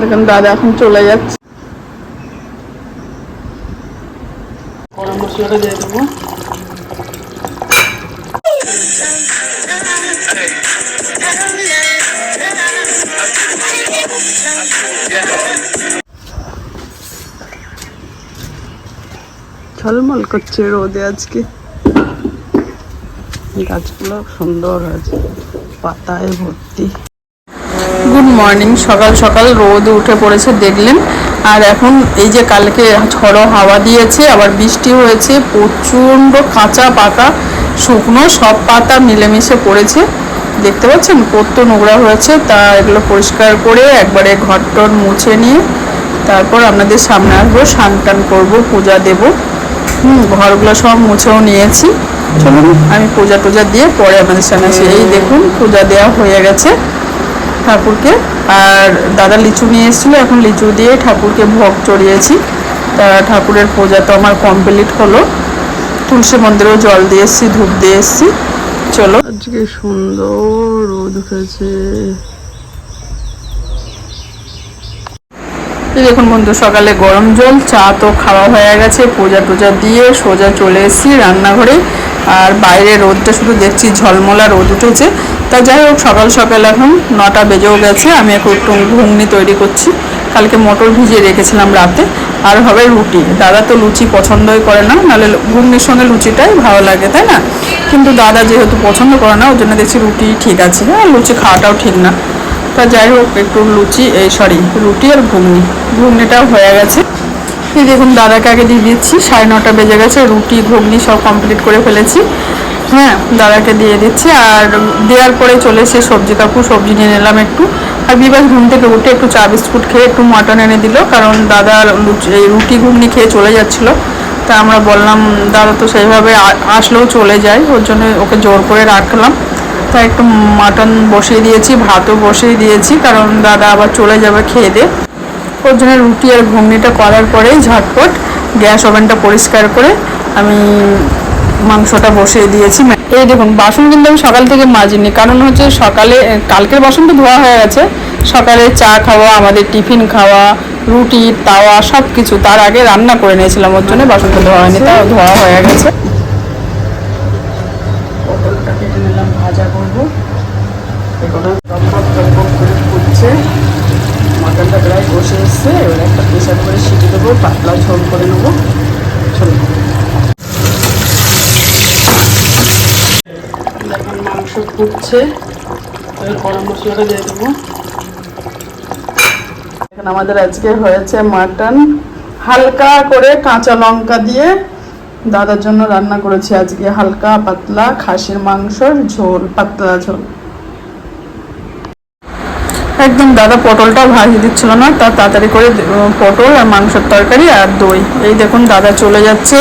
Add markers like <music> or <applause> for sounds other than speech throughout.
দেখুন দাদা এখন চলে যাচ্ছে। ঝলমল করছে রোদে আজকে। গাছগুলো সুন্দর আছে পাতায় ভর্তি। মর্নিং সকাল সকাল রোদ উঠে পড়েছে দেখলেন। আর এখন এই যে কালকে ঝড়ো হাওয়া দিয়েছে আবার বৃষ্টি হয়েছে প্রচণ্ড কাঁচা পাকা শুকনো সব পাতা মিলেমিশে পড়েছে। দেখতে পাচ্ছেন কত নোংরা হয়েছে তা এগুলো পরিষ্কার করে একবারে ঘরটর মুছে নিয়ে তারপর আপনাদের সামনে আসব স্নান টান করব পূজা দেবো। হুম ঘরগুলো সব মুছেও নিয়েছি। চলুন। আমি পূজা টুজা দিয়ে পরে আপনাদের সামনে আসি। এই দেখুন পূজা দেওয়া হয়ে গেছে। ঠাকুরকে। আর দাদা লিচু নিয়ে এসেছিল, এখন লিচু দিয়ে ঠাকুরকে ভোগ চড়িয়েছি। তা ঠাকুরের পূজা তো আমার কমপ্লিট হলো। তুলসী মন্দিরেও জল দিয়ে এসেছি, ধূপ দিয়ে এসেছি। চলো। আজকে সুন্দর রোদ উঠেছে। এই দেখুন বন্ধু, সকালে গরম জল, চা তো খাওয়া হয়ে গেছে, পূজা টুজা দিয়ে সোজা চলে এসেছি রান্নাঘরে। আর বাইরে রোদটা শুধু দেখছি ঝলমলা, রোদ উঠেছে। তা যাই হোক, সকাল সকাল এখন নটা বেজেও গেছে, আমি এখন একটু ঘুগনি তৈরি করছি। কালকে মটর ভিজিয়ে রেখেছিলাম রাতে। আর হবে রুটি। দাদা তো লুচি পছন্দই করে না, নাহলে ঘুগনির সঙ্গে লুচিটাই ভালো লাগে, তাই না? কিন্তু দাদা যেহেতু পছন্দ করে না, ওর জন্য দেখছি রুটি ঠিক আছে। হ্যাঁ লুচি খাওয়াটাও ঠিক না। তা যাই হোক, একটু লুচি এই সরি রুটি আর ঘুগনি। ঘুগনিটাও হয়ে গেছে। এই দেখুন, দাদাকে আগে দিয়ে দিচ্ছি। সাড়ে নটা বেজে গেছে, রুটি, ঘুগনি সব কমপ্লিট করে ফেলেছি। হ্যাঁ দাদাকে দিয়ে দিচ্ছি। আর দেওয়ার পরে চলে এসে সবজি কাকু, সবজি নিয়ে নিলাম একটু। আর বিবাস ঘুম থেকে উঠে একটু চা, বিস্কুট খেয়ে একটু মটন এনে দিল, কারণ দাদা লুচি, এই রুটি, ঘুগনি খেয়ে চলে যাচ্ছিল। তা আমরা বললাম, দাদা তো সেইভাবে আসলেও চলে যায়। ওর জন্য ওকে জোর করে রাখলাম। তা একটু মাটন বসিয়ে দিয়েছি, ভাতও বসিয়ে দিয়েছি, কারণ দাদা আবার চলে যাবে খেয়ে দে। ওর জন্য রুটি আর ঘুগনিটা করার পরেই ঝটপট গ্যাস ওভেনটা পরিষ্কার করে আমি মাংসটা বসিয়ে দিয়েছি। এই দেখুন, বাসন কিন্তু আমি সকাল থেকে মাজিনি, কারণ হচ্ছে সকালে কালকের বাসন তো ধোয়া হয়ে গেছে। সকালে চা খাওয়া, আমাদের টিফিন খাওয়া, রুটি, তাওয়া সব কিছু তার আগে রান্না করে নিয়েছিলাম, ওর জন্য বাসনটা ধোয়া হয়নি, তাও ধোয়া হয়ে গেছে পটলটা কেটে নিলাম ভাজা করব এগুলো টকবক টকবক করে ফুটছে মটনটা প্রায় বসে এসছে এবার একটা প্রেশার করে সিটি দেবো পাতলা ঝোল করে নেব চলো দেখুন মাংস ফুটছে গরম মশলাটা দিয়ে দেবো। এখন আমাদের আজকে হয়েছে মাটন। হালকা করে কাঁচা লঙ্কা দিয়ে দাদার জন্য রান্না করেছি আজকে। হালকা পাতলা খাসির মাংসর ঝোল, পাতলা ঝোল। একদম দাদা পটলটা ভাজি দিচ্ছিল না, তা তাড়াতাড়ি করে পটল আর মাংসের তরকারি আর দই। এই দেখুন দাদা চলে যাচ্ছে।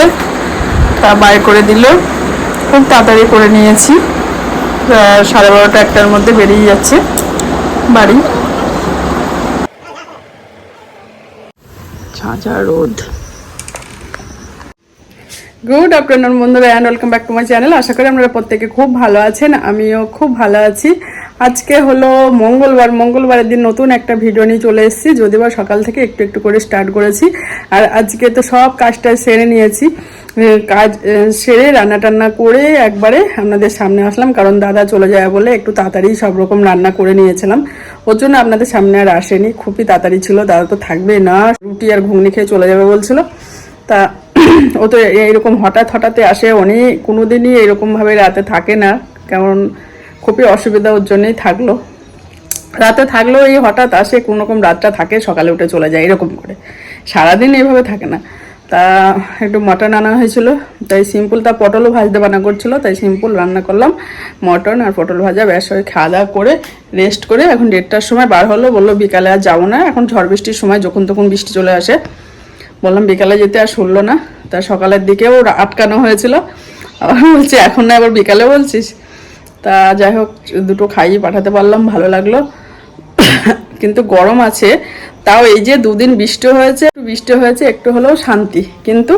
তা বাই করে দিল। খুব তাড়াতাড়ি করে নিয়েছি। সাড়ে বারোটা একটার মধ্যে বেরিয়ে যাচ্ছে বাড়ি। ঝাঁঝা রোদ। গুড আফটারনুন বন্ধুরা and welcome back to my channel আশা করি আপনারা প্রত্যেকে খুব ভালো আছেন আমিও খুব ভালো আছি। আজকে হলো মঙ্গলবার, মঙ্গলবারের দিন নতুন একটা ভিডিও নিয়ে চলে এসেছি। যদিও বা সকাল থেকে একটু একটু করে স্টার্ট করেছি। আর আজকে তো সব কাজটা সেরে নিয়েছি। কাজ সেরে রান্না টান্না করে একবারে আপনাদের সামনে আসলাম। কারণ দাদা চলে যায় বলে একটু তাড়াতাড়ি সব রকম রান্না করে নিয়েছিলাম। ওর জন্য আপনাদের সামনে আর আসেনি। খুবই তাড়াতাড়ি ছিল। দাদা তো থাকবে না। রুটি আর ঘুগনি খেয়ে চলে যাবে বলছিল। তা <clears throat> ও তো এইরকম হঠাৎ হঠাৎ আসে। অনেক কোনো দিনই এরকমভাবে রাতে থাকে না। কারণ খুবই অসুবিধা ওর জন্যই থাকল। রাতে থাকলেও এই হঠাৎ আসে, কোনো রকম রাতটা থাকে, সকালে উঠে চলে যায়, এরকম করে। সারাদিন এইভাবে থাকে না। তা একটু মটন আনা হয়েছিল, তাই সিম্পল তা পটলও ভাজতে বানা করছিল, তাই সিম্পল রান্না করলাম। মটন আর পটল ভাজা, ব্যাস হয়ে খাওয়া দাওয়া করে রেস্ট করে এখন দেড়টার সময় বার হলো, বলল বিকালে আর যাব না। এখন ঝড় বৃষ্টির সময় যখন তখন বৃষ্টি চলে আসে। বললাম বিকালে যেতে আর শুনলো না। তা সকালের দিকেও আটকানো হয়েছিল। আবার বলছি, এখন না, আবার বিকালে বলছিস? তা যাই হোক, দুটো খাইয়ে পাঠাতে পারলাম, ভালো লাগল। কিন্তু গরম আছে, তাও এই যে দুদিন বৃষ্টি হয়েছে বৃষ্টি হয়েছে, একটু হলেও শান্তি। কিন্তু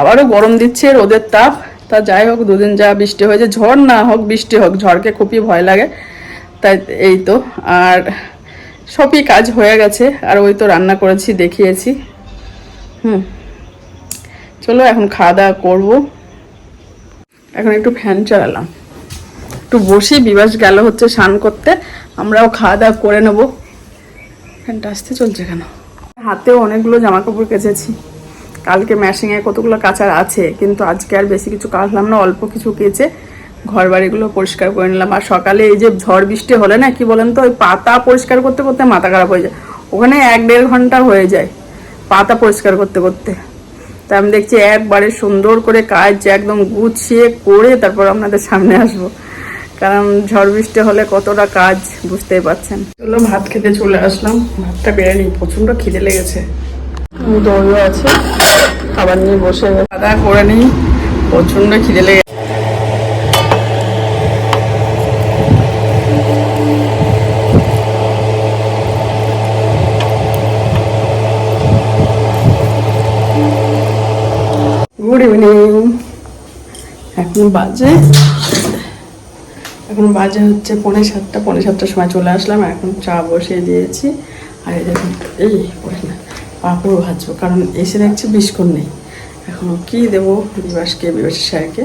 আবারও গরম দিচ্ছে, রোদের তাপ। তা যাই হোক, দুদিন যা বৃষ্টি হয়েছে, ঝড় না হোক বৃষ্টি হোক, ঝড়কে খুবই ভয় লাগে। তাই এই তো, আর সবই কাজ হয়ে গেছে, আর ওই তো রান্না করেছি, দেখিয়েছি। হুম। চলো, এখন খাওয়া দাওয়া করব। এখন একটু ফ্যান চালালাম। একটু বসি বিবাস গেল হচ্ছে, স্নান করতে। আমরাও খাওয়া দাওয়া করে নেব। ফ্যানটা আসতে চলছে কেন? হাতেও অনেকগুলো জামা কাপড় কেচেছি। কালকে ম্যাশিংয়ে কতগুলো কাচার আছে, কিন্তু আজকে আর বেশি কিছু কাচলাম না, অল্প কিছু কেচে ঘর বাড়িগুলো পরিষ্কার করে নিলাম। আর সকালে এই যে ঝড় বৃষ্টি হলে না, কি বলেন তো, ওই পাতা পরিষ্কার করতে করতে মাথা খারাপ হয়ে যায়। ওখানে এক দেড় ঘণ্টা হয়ে যায় পাতা পরিষ্কার করতে করতে। তা আমি দেখছি একবারে সুন্দর করে কাজ একদম গুছিয়ে করে তারপর আপনাদের সামনে আসব। কারণ ঝড় বৃষ্টি হলে কতটা কাজ বুঝতেই পারছেন। চলো, ভাত খেতে চলে আসলাম। ভাতটা বেড়ে প্রচণ্ড খিদে লেগেছে। দইও আছে। খাবার নিয়ে বসে খাওয়া করে নিই। প্রচণ্ড খিদে লেগে গুড ইভিনিং এখন বাজে এখন বাজে হচ্ছে পৌনে সাতটা, পৌনে সাতটার সময় চলে আসলাম। এখন চা বসিয়ে দিয়েছি। আর এই দেখুন, এই পড়ে না পাঁপড় ভাজবো, কারণ এসে দেখছি বিস্কুট নেই। এখন কি দেবো? বিবাসকে বিবাসের স্যারকে।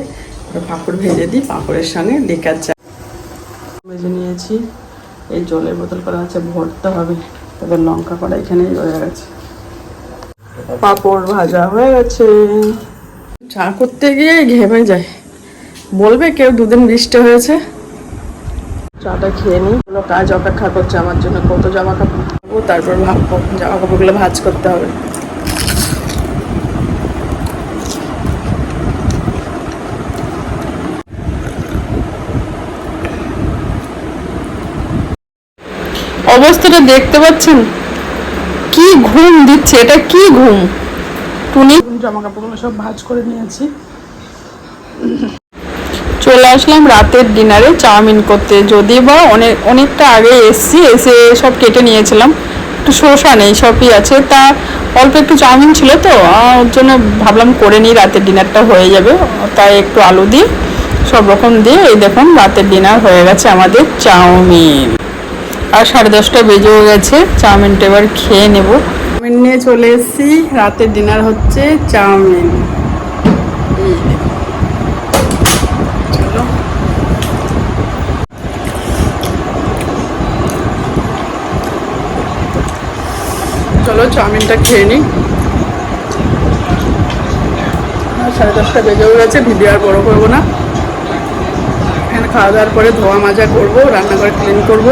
পাঁপড় ভেজে দিই, পাঁপড়ের সঙ্গে লিকার চা। ভেজে নিয়েছি। এই জলের বোতল করা আছে, ভরতে হবে। তবে লঙ্কা করা এখানেই রয়ে গেছে। পাঁপড় ভাজা হয়ে গেছে। চা করতে গিয়ে ঘেমে যায়। বলবে কেউ, দুদিন বৃষ্টি হয়েছে। চাটা খেয়ে নিই। কোনো কাজ অপেক্ষা করছে আমার জন্য, কত জামা কাপড় তারপর ভাববো জামা কাপড়গুলো ভাজ করতে হবে। অবস্থাটা দেখতে পাচ্ছেন? কি ঘুম দিচ্ছে, এটা কি ঘুম? টুনি? জামা কাপড়গুলো সব ভাজ করে নিয়েছি। চলে আসলাম রাতের ডিনারে চাউমিন করতে। যদি বা অনেক, অনেকটা আগে এসছি, এসে সব কেটে নিয়েছিলাম। একটু শসা নেই, সবই আছে। তা অল্প একটু চাউমিন ছিল তো ওর জন্য ভাবলাম করে নিই, রাতের ডিনারটা হয়ে যাবে। তাই একটু আলু দিয়ে, সব রকম দিয়ে, এই দেখুন রাতের ডিনার হয়ে গেছে আমাদের চাউমিন। আর সাড়ে দশটা বেজেও গেছে, চাউমিনটা এবার খেয়ে নেব। চাউমিন নিয়ে চলে এসেছি, রাতের ডিনার হচ্ছে চাউমিন। চলো, চাউমিনটা খেয়ে আর সাড়ে দশটা বেজেও গেছে, ভিডিও আর বড় করব না। এখানে খাওয়া দাওয়ার পরে ধোয়া মাজা করব, রান্নাঘর ক্লিন করব।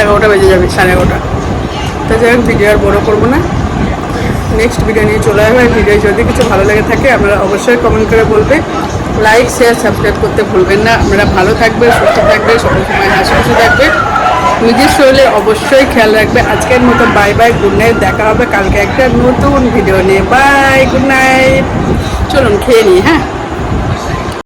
এগারোটা বেজে যাবে, সাড়ে এগারোটা। তো যাই হোক, ভিডিও আর বড়ো করব না। নেক্সট ভিডিও নিয়ে চলে আসবে। ভিডিও যদি কিছু ভালো লেগে থাকে, আপনারা অবশ্যই কমেন্ট করে বলবে। লাইক শেয়ার সাবস্ক্রাইব করতে ভুলবেন না। আপনারা ভালো থাকবে সুস্থ থাকবে সব সময় হাসি খুশি থাকবে নিজের শরীরে অবশ্যই খেয়াল রাখবে। আজকের মতো বাই বাই গুড নাইট দেখা হবে কালকে একটা নতুন ভিডিও নিয়ে। বাই গুড নাইট চলুন, খেয়ে নিই হ্যাঁ?